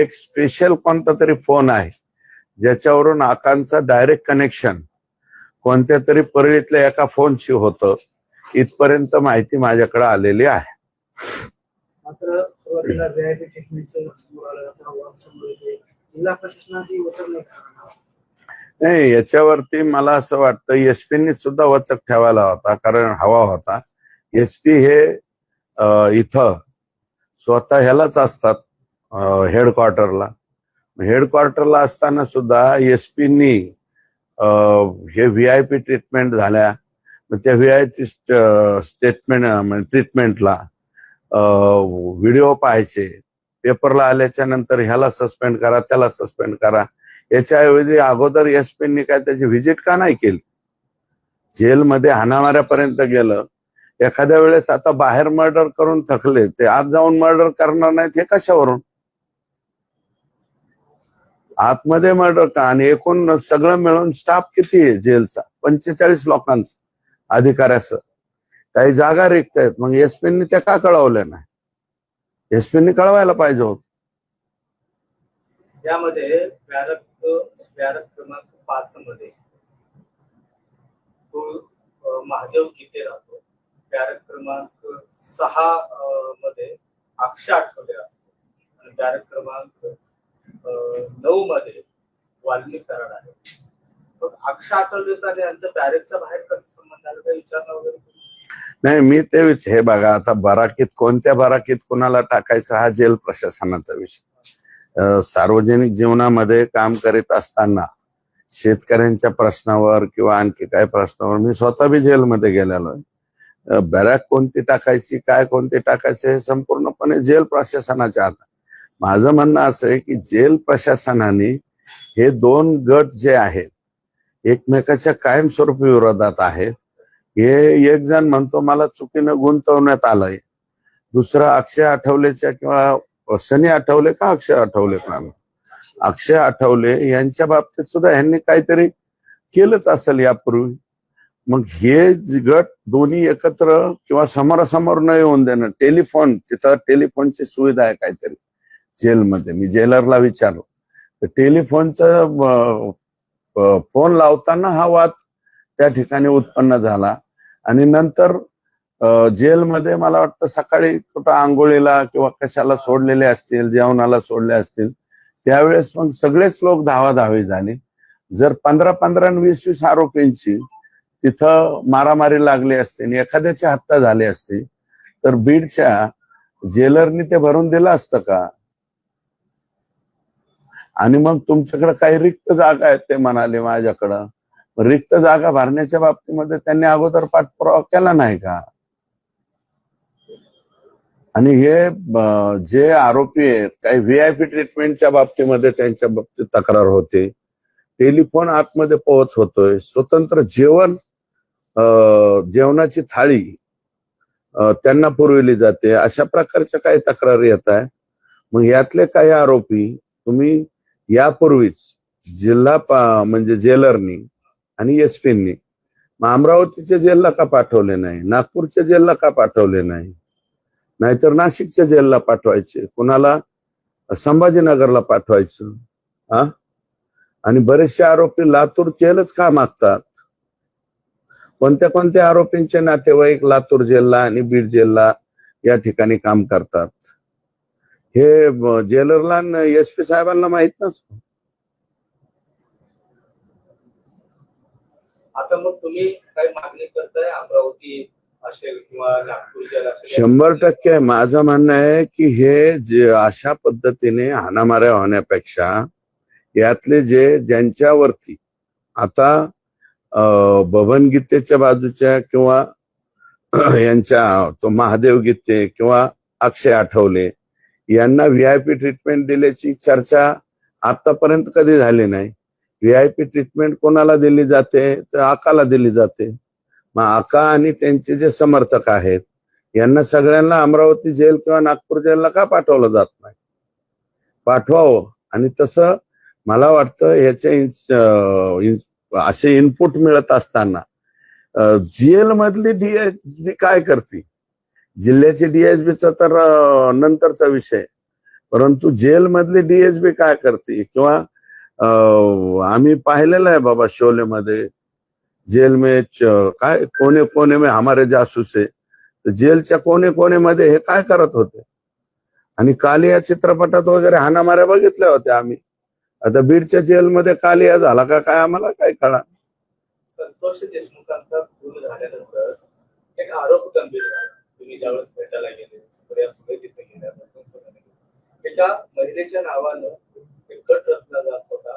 एक स्पेशल कोणता तरी फोन आहे ज्याच्यावरून आकांचं डायरेक्ट कनेक्शन कोणत्या तरी परळीतल्या एका फोनशी होतं इथपर्यंत माहिती माझ्याकडे आलेली आहे. मात्र सुरुवातीला व्हीआयपी ट्रीटमेंटचं समोर आलं आता वाद समोर येते. जिल्हा प्रशासनाची वचन नाही नाही याच्यावरती मला असं वाटतं एसपीनी सुद्धा वचक ठेवायला होता कारण हवा होता. एसपी हे इथं स्वतः ह्यालाच असतात. हेडक्वार्टरला हेडक्वार्टरला असताना सुद्धा एसपीनी हे व्ही आय पी ट्रीटमेंट झाल्या. त्या व्ही आय पी स्टेटमेंट ट्रीटमेंटला व्हिडिओ पाहायचे. पेपरला आल्याच्यानंतर ह्याला सस्पेंड करा त्याला सस्पेंड करा. याच्याऐवजी अगोदर एसपींनी काय त्याची व्हिजिट का नाही केली? जेलमध्ये हाणामाऱ्यापर्यंत गेलं. एखाद्या वेळेस आता बाहेर मर्डर करून थकले. ते आत जाऊन मर्डर करणार नाहीत हे कशावरून? आतमध्ये मर्डर का? आणि एकूण सगळं मिळून स्टाफ किती आहे जेलचा? पंचेचाळीस लोकांचा अधिकाऱ्याचं काही जागा रिक्त आहेत. मग एसपींनी त्या का कळवल्या नाही? एसपींनी कळवायला पाहिजे होत. यामध्ये क्रमांक पाच मध्ये तो महादेव किती राहतो. बॅरक क्रमांक सहा मध्ये अक्षय आठवले राहतो आणि बॅरक क्रमांक नऊ मध्ये वाल्मिक करार आहे. मग आणि बाहेर कसं संबंध आला? काही वगैरे नाही मी ते विच हे बघा आता बराकीत कोणत्या बराकीत कुणाला टाकायचा हा जेल प्रशासनाचा विषय. सार्वजनिक जीवनामध्ये काम करीत असताना शेतकऱ्यांच्या प्रश्नावर किंवा आणखी काय प्रश्नावर मी स्वतः बी जेलमध्ये गेलेलो आहे. अं, बॅरॅक कोणती टाकायची काय कोणती टाकायची हे संपूर्णपणे जेल प्रशासनाच्या हातात. माझं म्हणणं असं आहे की जेल प्रशासनाने हे दोन गट जे आहेत एकमेकाच्या कायमस्वरूपी विरोधात आहेत. हे एक जण म्हणतो मला चुकीनं गुंतवण्यात आलंय. दुसरा अक्षय आठवलेच्या किंवा शनी आठवले का अक्षय आठवले का अक्षय आठवले यांच्या बाबतीत सुद्धा ह्यांनी काहीतरी केलंच असेल यापूर्वी. मग हे गट दोन्ही एकत्र किंवा समोरासमोर न येऊन देणं टेलिफोन तिथं टेलिफोनची सुविधा आहे काहीतरी. जेलमध्ये. मी जेलरला विचारलो. तर टेलिफोनचा फोन लावताना हा वाद त्या ठिकाणी उत्पन्न झाला. आणि नंतर जेलमध्ये मला वाटतं सकाळी कुठं आंघोळीला किंवा कशाला सोडलेले असतील जेवणाला सोडले असतील त्यावेळेस मग सगळेच लोक धावाधावी झाले. जर पंधरा पंधरा आणि वीस वीस आरोपींची तिथं मारामारी लागली असते आणि एखाद्याची हत्या झाली असती तर बीडच्या जेलरनी ते भरून दिलं असतं का? आणि मग तुमच्याकडे काही रिक्त जागा आहेत ते म्हणाले माझ्याकडं. रिक्त जागा भरण्याच्या बाबतीमध्ये त्यांनी अगोदर पाठपुरावा केला नाही का? आणि हे जे आरोपी आहेत काही व्हीआयपी ट्रीटमेंटच्या बाबतीमध्ये त्यांच्या बाबतीत तक्रार होते. टेलिफोन आतमध्ये पोहोच होतोय. स्वतंत्र जेवण जेवणाची थाळी त्यांना पुरविली जाते. अशा प्रकारच्या काही तक्रारी येत आहे मग यातले काही आरोपी तुम्ही यापूर्वीच जिल्हा म्हणजे जेलरनी आणि एसपींनी मग अमरावतीच्या जेलला का पाठवले नाही? नागपूरच्या जेलला का पाठवले नाही? नाहीतर नाशिकच्या जेलला पाठवायचे. कुणाला? संभाजीनगरला पाठवायचं. हा आणि बरेचसे आरोपी लातूर जेलच का मागतात? कोणत्या कोणत्या आरोपींचे नातेवाईक लातूर जेलला आणि बीड जेलला या ठिकाणी काम करतात? हे जेलरला एस पी साहेबांना माहीत नसतं. आता मग तुम्ही काही मागणी करताय अमरावती असेल किंवा नागपूर जेल असेल? शंभर टक्के माझं म्हणणं आहे की हे जे अशा पद्धतीने हाणामाऱ्या होण्यापेक्षा यातले जे ज्यांच्यावरती आता बबन गीतेच्या बाजूच्या किंवा यांच्या तो महादेव गीते किंवा अक्षय आठवले यांना व्ही आय पी ट्रीटमेंट दिल्याची चर्चा आतापर्यंत कधी झाली नाही. व्ही आय पी ट्रीटमेंट कोणाला दिली जाते? तर आकाला दिली जाते. मग आका आणि त्यांचे जे समर्थक आहेत यांना सगळ्यांना अमरावती जेल किंवा नागपूर जेलला का पाठवलं जात नाही? पाठवावं. आणि तसं मला वाटतं ह्याचे असे इनपुट मिळत असताना जेल मधली डीएचबी काय करते? जिल्ह्याची डीएसबीचा तर नंतरचा विषय. परंतु जेलमधली डीएसबी काय करते? किंवा आम्ही पाहिलेलं आहे बाबा शोलेमध्ये जेल में काय कोने कोने में हमारे जासूस आहे तर जेलच्या कोने मध्ये हे काय करत होते? आणि काल या चित्रपटात वगैरे हाणामाऱ्या बघितल्या होत्या आम्ही. आता बीडच्या जेलमध्ये कालिया झाला का काय आम्हाला काय कळा संतोष देशमुखांचा खून झाल्यानंतर एक आरोप गंभीर तुम्ही ज्यावेळेस भेटायला गेले सगळ्या सगळे तिथे गेल्या एका महिलेच्या नावानं एक गट रचला जात होता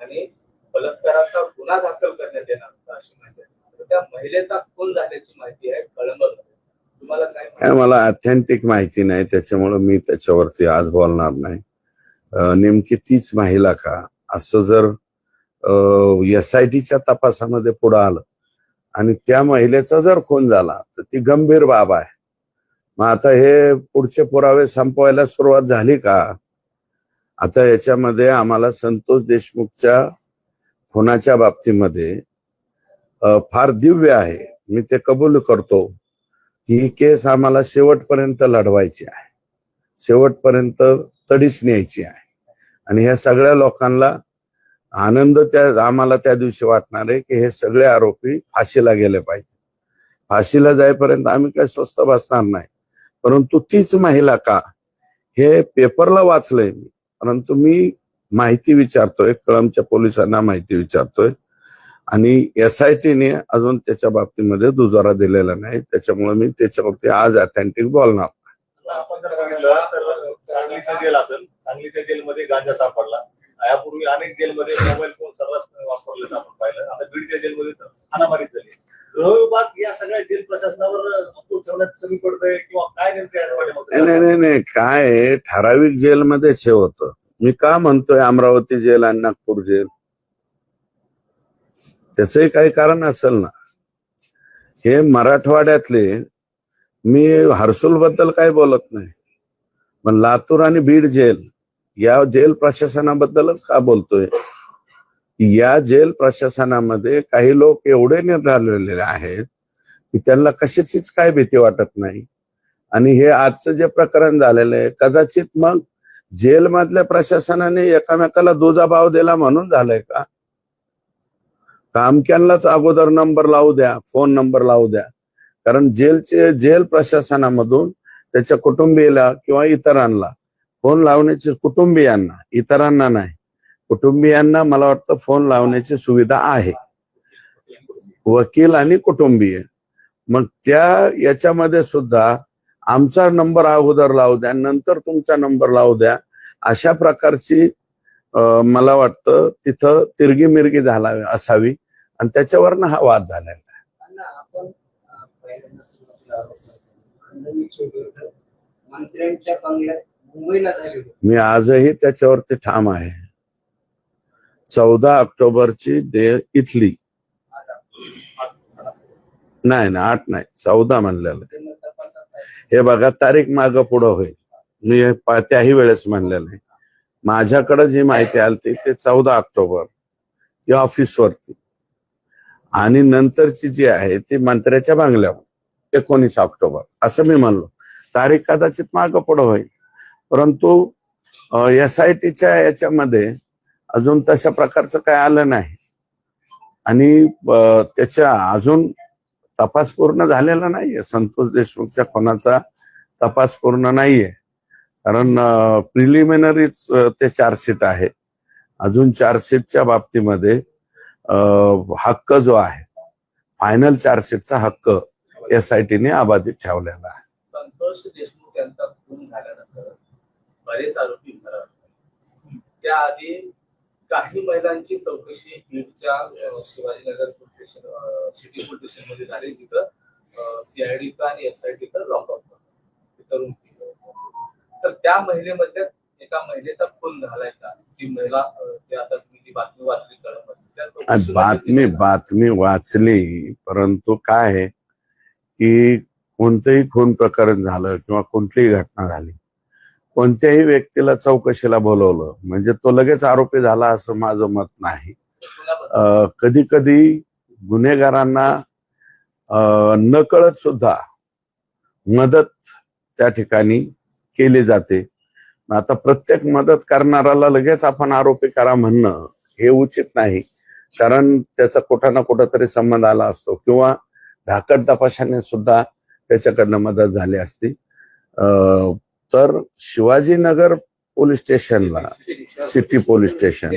आणि बलात्काराचा गुन्हा दाखल करण्यात येणार होता अशी माहिती आहे. त्या महिलेचा खून झाल्याची माहिती आहे कळंबमध्ये तुम्हाला काय मला ऑथेंटिक माहिती नाही त्याच्यामुळे मी त्याच्यावरती आज बोलणार नाही. नेमकी तीच महिला का? असं जर एस आय टीच्या तपासामध्ये पुढे आलं आणि त्या महिलेचा जर खून झाला तर ती गंभीर बाब आहे. मग आता हे पुढचे पुरावे संपवायला सुरुवात झाली का? आता याच्यामध्ये आम्हाला संतोष देशमुखच्या खुनाच्या बाबतीमध्ये फार दिव्य आहे. मी ते कबूल करतो की ही केस आम्हाला शेवटपर्यंत लढवायची आहे. शेवटपर्यंत तडीच न्यायची आहे. आणि ह्या सगळ्या लोकांना आनंद त्या आम्हाला त्या दिवशी वाटणार आहे की हे सगळे आरोपी फाशीला गेले पाहिजे. फाशीला जाईपर्यंत आम्ही काही स्वस्त बसणार नाही. परंतु तीच महिला का? हे पेपरला वाचलंय मी. परंतु मी माहिती विचारतोय कळमच्या पोलिसांना माहिती विचारतोय. आणि एस आय टीने अजून त्याच्या बाबतीमध्ये दुजारा दिलेला नाही. त्याच्यामुळे मी त्याच्या बाबतीत आज ऑथेंटिक बोलणार. आपण जर बघितलं तर सांगलीचं जेल असेल सांगलीच्या जेलमध्ये गांजा सापडला यापूर्वी अनेक जेलमध्ये मोबाईल फोन सर्रास वापरले आपण पाहिलं आता बीडच्या जेलमध्ये तर हाणामारी झाली. गृह विभाग या सगळ्या जेल प्रशासनावर कमी पडतंय किंवा काय नेमकं नाही नाही नाही काय ठराविक जेलमध्येच हे होतं. मी का म्हणतोय अमरावती जेल आणि नागपूर जेल? त्याचंही काही कारण असेल ना. हे मराठवाड्यातले मी हर्सुलबद्दल काही बोलत नाही. पण लातूर आणि बीड जेल या जेल प्रशासनाबद्दलच का बोलतोय? या जेल प्रशासनामध्ये काही लोक एवढे निर्धारलेले आहेत की त्यांना कशाचीच काय भीती वाटत नाही. आणि हे आजचं जे प्रकरण झालेलं आहे कदाचित मग जेलमधल्या प्रशासनाने एकामेकाला दुजा भाव दिला म्हणून झालंय का? कामक्यांनाच अगोदर नंबर लावू द्या फोन नंबर लावू द्या. कारण जेलचे जेल प्रशासनामधून त्याच्या कुटुंबियाला किंवा इतरांना फोन लावण्याची कुटुंबियांना इतरांना नाही कुटुंबियांना मला वाटतं फोन लावण्याची सुविधा आहे. वकील आणि कुटुंबीय. मग त्या याच्यामध्ये सुद्धा आमचा नंबर अगोदर लावू द्या नंतर तुमचा नंबर लावू द्या. अशा प्रकारची मला वाटतं तिथं तिरगी मिरगी झाला असावी. आणि त्याच्यावरनं हा वाद झालेला मी आजही त्याच्यावरती ठाम आहे. चौदा ऑक्टोबरची डे इथली. नाही ना आठ नाही चौदा म्हणलेलं. हे बघा तारीख मागं पुढं होईल. मी हे त्याही वेळेस म्हणलेलं आहे. माझ्याकडे जी माहिती आली ते चौदा ऑक्टोबर ती ऑफिसवरती. आणि नंतरची जी आहे ती मंत्र्याच्या बांगल्यावर एकोणीस ऑक्टोबर असं मी म्हणलो. तारीख कदाचित माग पुढं होईल. परंतु एस आय टीच्या याच्यामध्ये अजून तशा प्रकारचं काय आलं नाही. आणि त्याच्या अजून तपास पूर्ण झालेला नाहीये. संतोष देशमुखच्या खुनाचा तपास पूर्ण नाहीये. कारण प्रिलिमिनरीच ते चार्जशीट आहे. अजून चार्जशीटच्या बाबतीमध्ये हक्क जो आहे फायनल चार्जशीटचा हक्क एस आय टीने अबाधित ठेवलेला आहे. संतोष देशमुख यांचा खून झाल्यानंतर बरेच आरोपी त्याआधी काही महिलांची चौकशी बीडच्या Shivajinagar police station city police स्टेशनमध्ये झाली तिथं सीआयडीचा आणि एसआयटीचा room केलं. तर त्या महिलेमध्ये एका महिलेचा खून झालाय का जी महिला आता तुम्ही जी बातमी वाचली बातमी. बातमी वाचली परंतु काय आहे की कोणतंही खून प्रकरण झालं किंवा कुठलीही घटना झाली कोणत्याही व्यक्तीला चौकशीला बोलवलं म्हणजे तो लगेच आरोपी झाला असं माझं मत नाही? कधी कधी गुन्हेगारांना नकळत सुद्धा मदत त्या ठिकाणी केली जाते. आता प्रत्येक मदत करणाराला लगेच आपण आरोपी करा म्हणणं हे उचित नाही. कारण त्याचा कुठं ना कुठं तरी संबंध आला असतो किंवा धाकट तपासाने सुद्धा त्याच्याकडनं मदत झाली असती. तर शिवाजीनगर पोलीस स्टेशनला सिटी पोलीस स्टेशन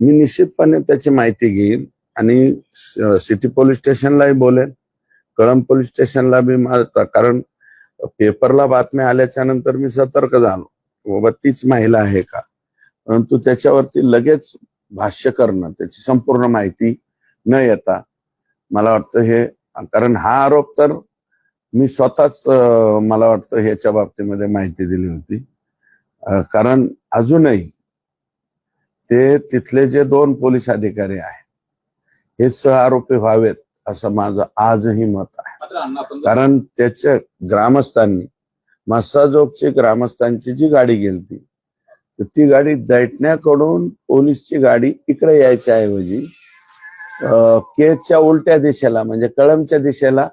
मी निश्चितपणे त्याची माहिती घेईन. आणि सिटी पोलीस स्टेशनलाही बोलेन कळंब पोलीस स्टेशनला बी मा- कारण पेपरला बातम्या आल्याच्यानंतर मी सतर्क झालो. बाबा तीच महिला आहे का? परंतु त्याच्यावरती लगेच भाष्य करणं त्याची संपूर्ण माहिती न येता मला वाटतं हे कारण हा आरोप तर मी स्वतःच मला वाटतं ह्याच्या बाबतीमध्ये माहिती दिली होती. कारण अजूनही ते तिथले जे दोन पोलीस अधिकारी आहेत हे सह आरोपी व्हावेत असं माझं आजही मत आहे. कारण त्याच्या ग्रामस्थांनी मस्साजोगची ग्रामस्थांची जी गाडी गेलती तर ती गाडी दैटण्याकडून पोलीसची गाडी इकडे यायच्या ऐवजी अं, केजच्या उलट्या दिशेला म्हणजे कळमच्या दिशेला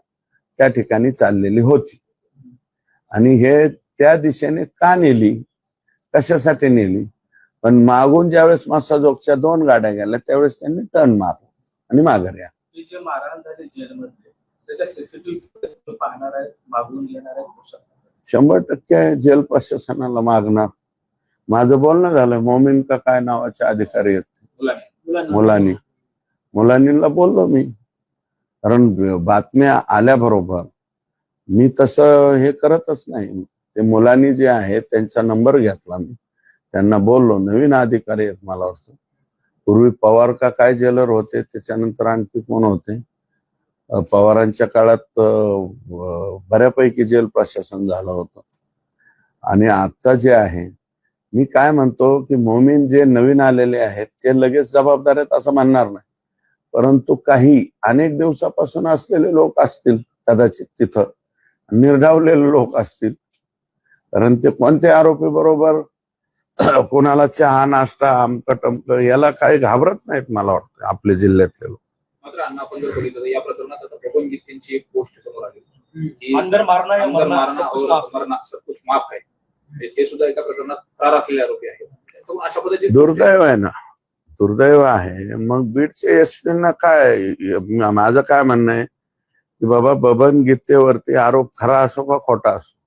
त्या ठिकाणी चाललेली होती. आणि हे त्या दिशेने का नेली? कशासाठी नेली? पण मागून ज्यावेळेस मस्साजोगच्या दोन गाड्या गेल्या त्यावेळेस त्यांनी टर्न मारला. आणि माघारी आले. की जे मारहाण झाली जेलमध्ये त्याच्या सीसीटीव्ही पाहणार आहेत मागून घेणार आहेत शंभर टक्के जेल प्रशासनाला मागणार. माझं बोलणं झालं मोमीन का काय नावाचे अधिकारी आहेत मुलाने. मुलांना. मुलांनी. मुलांनीला बोललो मी. कारण बातम्या आल्याबरोबर मी तसं हे करतच नाही. ते मुलांनी जे आहे त्यांचा नंबर घेतला मी. त्यांना बोललो नवीन अधिकारी आहेत मला वाटतं. पूर्वी पवार का काय जेलर होते त्याच्यानंतर आणखी कोण होते? पवारांच्या काळात बऱ्यापैकी जेल प्रशासन झालं होतं. आणि आता जे आहे मी काय म्हणतो की मोमीन जे नवीन आलेले आहेत ते लगेच जबाबदार आहेत असं म्हणणार नाही. परंतु काही अनेक दिवसापासून असलेले लोक असतील कदाचित तिथं निर्डावलेले लोक असतील कारण ते कोणते आरोपी बरोबर कोणाला चहा नाश्ता आमक टमक याला काही घाबरत नाहीत मला वाटतं आपल्या जिल्ह्यातले लोक. मात्र अण्णा आपण जर बघितलं तर या प्रकरणात आता बबन गीतेंची एक पोस्ट समोर आली. की अंदर मारना या अंदर मरना मारना सब कुछ और माफ. मरना सब कुछ माफ आहे. हे सुद्धा एका प्रकरणात फरार असलेले आरोपी आहेत. त्यामुळे अशा पद्धतीचे दुर्दैव आहे ना. दुर्दैव आहे. मग बीडचे एसपी ना काय म- माझं काय म्हणणं आहे? की बाबा बबन गीतेवरती आरोप खरा असो का खोटा असो?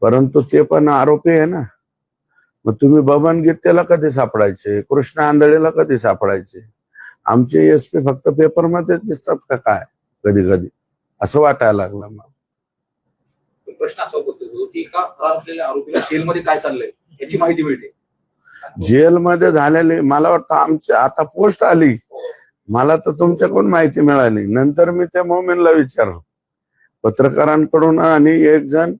परंतु ते पण आरोपी आहे ना. मग तुम्ही बबन गीतेला कधी सापडायचे? कृष्ण आंधळेला कधी सापडायचे? आमचे एसपी फक्त पेपरमध्ये दिसतात का काय? कधी कधी. असं वाटायला लागलं मला. प्रश्न असा उपस्थित होतो की एका फरार असलेल्या आरोपीला जेलमध्ये काय चाललंय याची माहिती मिळते. जेलमध्ये झालेली मला वाटतं आमच्या आता पोस्ट आली. मला तर तुमच्याकडून माहिती मिळाली. नंतर मी त्या मोमेनला विचारलं. पत्रकारांकडून आणि एक जण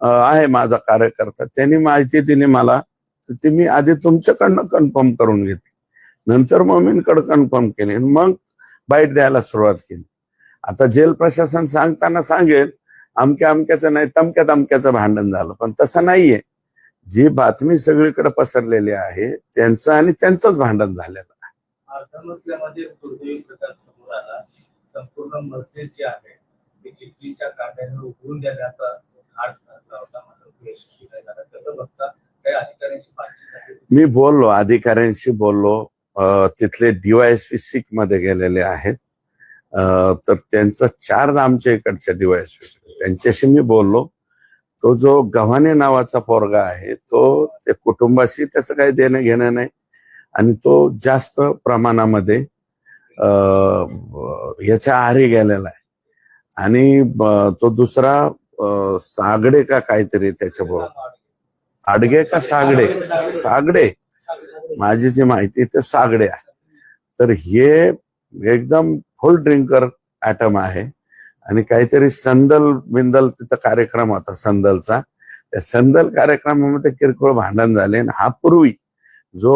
आहे माझा कार्यकर्ता. त्यांनी माहिती दिली मला तर ती मी आधी तुमच्याकडनं कन्फर्म करून घेतली. नंतर मोमीनकडे कन्फर्म केली मग बाईट द्यायला सुरुवात केली. आता जेल प्रशासन सांगताना सांगेल अमक्या अमक्याचं नाही तमक्या तमक्याचं भांडण झालं. पण तसं नाहीये. जी बातमी सगळीकडे पसरलेली आहे त्यांचं आणि त्यांचंच भांडण झालेलं आहे. संपूर्ण मस्जिद जी आहे चिठ्ठीच्या काट्याने उघडून देण्याचा होता मात्र यशस्वी नाही झाला कसं बघता? काही बातचीत आहे मी बोललो अधिकाऱ्यांशी बोललो. तिथले डीवायएसपी सिकमध्ये गेलेले आहेत. तर त्यांचा चार्ज आमच्या इकडच्या डीवायएसपी त्यांच्याशी मी बोललो. तो जो गव्हाणे नावाचा पोरगा आहे तो ते कुटुंबाशी त्याचं काही देणं घेणं नाही. आणि तो जास्त प्रमाणामध्ये याच्या आहारी गेलेला आहे. आणि तो दुसरा सागडे का काहीतरी त्याच्याबरोबर? आडगे का सागडे? सागडे. माझी जी माहिती ते सागडे आहे. तर हे एकदम फुल ड्रिंकर ऍटम आहे. आणि काहीतरी संदल बिंदल तिथं कार्यक्रम होता संदलचा. त्या संदल कार्यक्रमामध्ये किरकोळ भांडण झाले आणि हा पूर्वी जो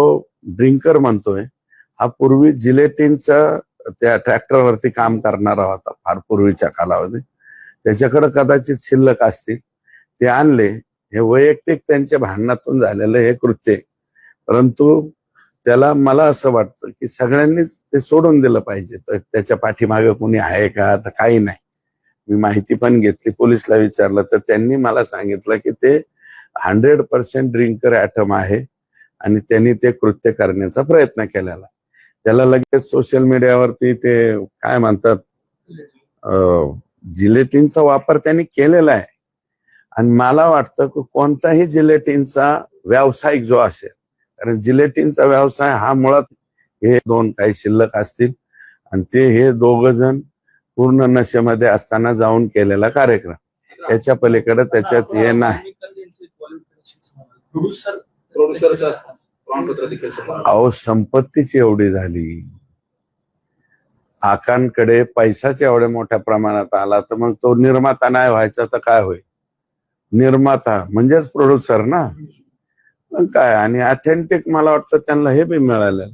ड्रिंकर म्हणतोय हा पूर्वी जिलेटिनचा त्या ट्रॅक्टरवरती काम करणारा होता फार पूर्वीच्या कालावधी त्याच्याकडे कदाचित शिल्लक असतील ते आणले. हे वैयक्तिक त्यांच्या भांडणातून झालेलं हे कृत्य परंतु त्याला मला असं वाटतं की सगळ्यांनीच ते सोडून दिलं पाहिजे. तर त्याच्या पाठीमागे कोणी आहे का? तर काही नाही. मी माहिती पण घेतली पोलिसला विचारलं तर त्यांनी मला सांगितलं की ते हंड्रेड पर्सेंट ड्रिंकर ॲटम आहे आणि त्यांनी ते कृत्य करण्याचा प्रयत्न केलेला त्याला लगेच सोशल मीडियावरती ते काय म्हणतात जिलेटिनचा वापर त्यांनी केलेला आहे. आणि मला वाटतं की कोणताही जिलेटिनचा व्यावसायिक जो असेल कारण जिलेटिनचा व्यवसाय हा मुळात हे दोन काही शिल्लक असतील आणि ते हे दोघ जण पूर्ण नशेमध्ये असताना जाऊन केलेला कार्यक्रम. त्याच्या पलीकडे त्याच्यात हे नाही. अहो संपत्तीची एवढी झाली. आकांकडे पैसाच एवढ्या मोठ्या प्रमाणात आला तर मग तो निर्माता नाही व्हायचा तर काय होईल? निर्माता म्हणजेच प्रोड्युसर ना? मग काय? आणि ऑथेंटिक मला वाटतं त्यांना हे बी मिळालेलं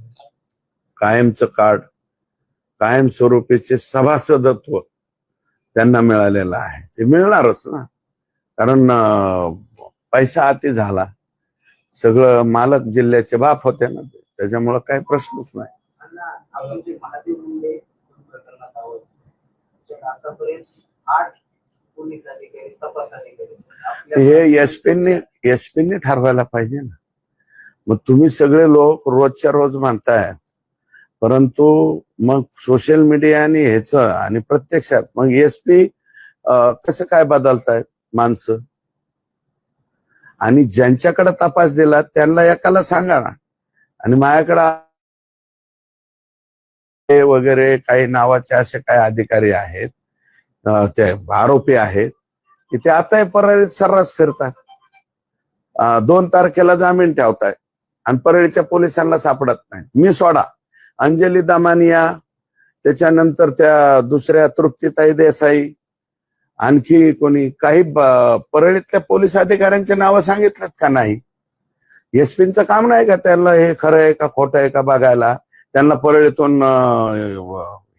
कायमचं कार्ड कायमस्वरूपीचे सभासदत्व त्यांना मिळालेलं आहे. ते मिळणारच ना? कारण पैसा अति झाला. सगळं मालक जिल्ह्याचे बाप होते ना ते. त्याच्यामुळं काही प्रश्नच नाही अण्णा, आपण जे महादेव मुंडे प्रकरणात आहोत तर आतापर्यंत आठ पोलीस अधिकारी तपास अधिकारी हे एसपींनी ठरवायला पाहिजे ना. मग तुम्ही सगळे लोक रोजच्या रोज मानताय परंतु मग सोशल मीडिया आणि ह्याच आणि प्रत्यक्षात मग एसपी कसं काय बदलतायत माणसं? आणि ज्यांच्याकडे तपास दिला त्यांना एकाला सांगा ना. आणि माझ्याकडे वगैरे काही नावाचे असे काही अधिकारी आहेत. ते आरोपी आहेत. की ते आता परळीत सर्रास फिरतात. दोन तारखेला जामीन ठेवताय आणि परळीच्या पोलिसांना सापडत नाही मी सोडा. अंजली दमानिया त्याच्यानंतर त्या दुसऱ्या तृप्तीताई देसाई आणखी कोणी काही परळीतल्या पोलीस अधिकाऱ्यांची नावं सांगितलं का नाही? एसपींचं काम नाही का त्यांना हे खरं आहे का खोटं आहे का बघायला? त्यांना परळीतून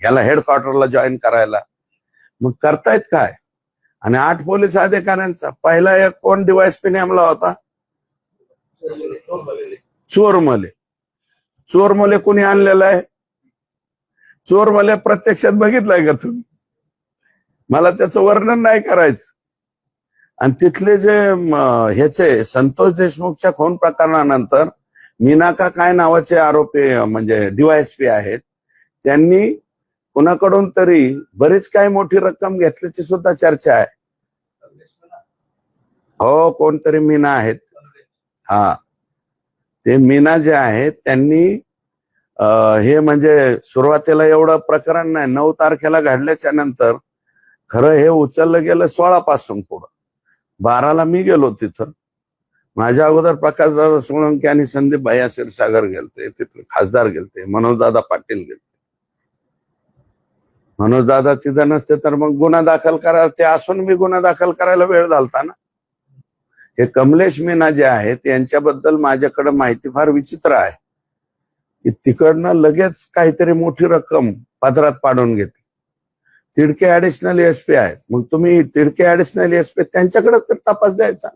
याला हेडक्वार्टरला जॉईन करायला. मग करतायत काय? आणि आठ पोलीस अधिकाऱ्यांचा पहिला एक कोण डीवायसपी नेमला होता? चोरमले. चोरमले कोणी आणलेला आहे? चोरमले प्रत्यक्षात बघितलंय का तुम्ही? मला त्याचं वर्णन नाही करायचं. आणि तिथले जे ह्याचे संतोष देशमुखच्या खून प्रकरणानंतर मीनाका काय नावाचे आरोपी म्हणजे डीवायएसपी आहेत त्यांनी कुणाकडून तरी बरीच काही मोठी रक्कम घेतल्याची सुद्धा चर्चा आहे. हो कोणतरी मीना आहेत. हा. ते मीना जे आहेत त्यांनी हे म्हणजे सुरुवातीला एवढं प्रकरण नाही नऊ तारखेला घडल्याच्या नंतर खरं हे उचललं गेलं सोळा पासून पुढं. बाराला मी गेलो तिथं. माझ्या अगोदर प्रकाशदादा सोळंकी आणि संदीप भैया क्षीरसागर गेलते तिथले खासदार गेलते मनोजदादा पाटील गेलते. मनोजदादा तिथं नसते तर मग गुन्हा दाखल करा ते असून मी गुन्हा दाखल करायला वेळ झालता ना? हे कमलेश मीना जे आहेत यांच्याबद्दल माझ्याकडे माहिती फार विचित्र आहे. की तिकडनं लगेच काहीतरी मोठी रक्कम पदरात पाडून घेतली. तिडके ऍडिशनल एसपी आहेत. मग तुम्ही तिडके ऍडिशनल एसपी त्यांच्याकडे तर तपास द्यायचा.